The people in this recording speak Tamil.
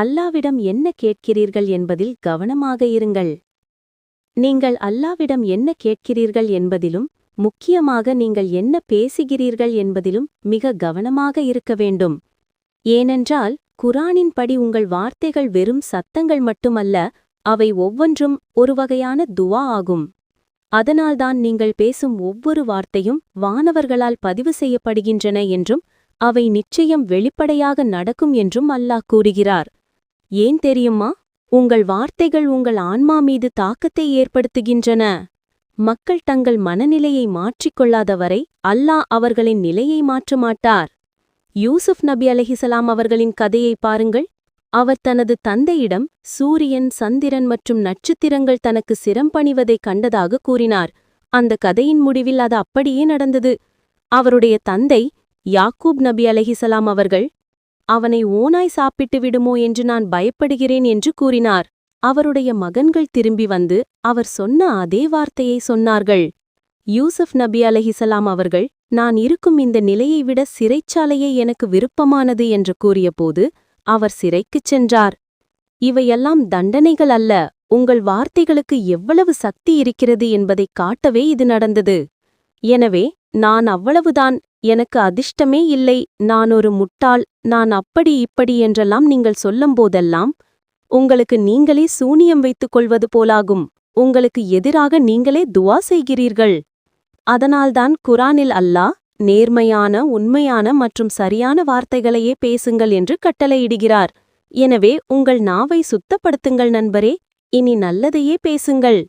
அல்லாவிடம் என்ன கேட்கிறீர்கள் என்பதில் கவனமாக இருங்கள். நீங்கள் அல்லாவிடம் என்ன கேட்கிறீர்கள் என்பதிலும் முக்கியமாக நீங்கள் என்ன பேசுகிறீர்கள் என்பதிலும் மிக கவனமாக இருக்க வேண்டும். ஏனென்றால் குரானின்படி உங்கள் வார்த்தைகள் வெறும் சத்தங்கள் மட்டுமல்ல அவை ஒவ்வொன்றும் ஒரு வகையான துவா ஆகும். அதனால்தான் நீங்கள் பேசும் ஒவ்வொரு வார்த்தையும் வானவர்களால் பதிவு செய்யப்படுகின்றன என்றும் அவை நிச்சயம் வெளிப்படையாக நடக்கும் என்றும் அல்லாஹ் கூறுகிறார். ஏன் தெரியுமா? உங்கள் வார்த்தைகள் உங்கள் ஆன்மா மீது தாக்கத்தை ஏற்படுத்துகின்றன. மக்கள் தங்கள் மனநிலையை மாற்றிக்கொள்ளாதவரை அல்லாஹ் அவர்களின் நிலையை மாற்ற மாட்டார். யூசுப் நபி அலஹிசலாம் அவர்களின் கதையை பாருங்கள். அவர் தனது தந்தையிடம் சூரியன் சந்திரன் மற்றும் நட்சத்திரங்கள் தனக்கு சிரம்பணிவதைக் கண்டதாக கூறினார். அந்த கதையின் முடிவில் அது அப்படியே நடந்தது. அவருடைய தந்தை யாக்கூப் நபி அலஹிசலாம் அவர்கள் அவனை ஓனாய் சாப்பிட்டு விடுமோ என்று நான் பயப்படுகிறேன் என்று கூறினார். அவருடைய மகன்கள் திரும்பி வந்து அவர் சொன்ன அதே வார்த்தையை சொன்னார்கள். யூசுப் நபி அலஹிசலாம் அவர்கள் நான் இருக்கும் இந்த நிலையை விட சிறைச்சாலையே எனக்கு விருப்பமானது என்று கூறியபோது அவர் சிறைக்குச் சென்றார். இவையெல்லாம் தண்டனைகள் அல்ல. உங்கள் வார்த்தைகளுக்கு எவ்வளவு சக்தி இருக்கிறது என்பதைக் காட்டவே இது நடந்தது. எனவே நான் அவ்வளவுதான் எனக்கு அதிர்ஷ்டமே இல்லை நான் ஒரு முட்டாள் நான் அப்படி இப்படி என்றெல்லாம் நீங்கள் சொல்லும்போதெல்லாம் உங்களுக்கு நீங்களே சூனியம் வைத்துக் கொள்வது போலாகும் உங்களுக்கு எதிராக நீங்களே துவா செய்கிறீர்கள். அதனால்தான் குரானில் அல்லாஹ் நேர்மையான உண்மையான மற்றும் சரியான வார்த்தைகளையே பேசுங்கள் என்று கட்டளையிடுகிறார். எனவே உங்கள் நாவை சுத்தப்படுத்துங்கள் நண்பரே இனி நல்லதையே பேசுங்கள்.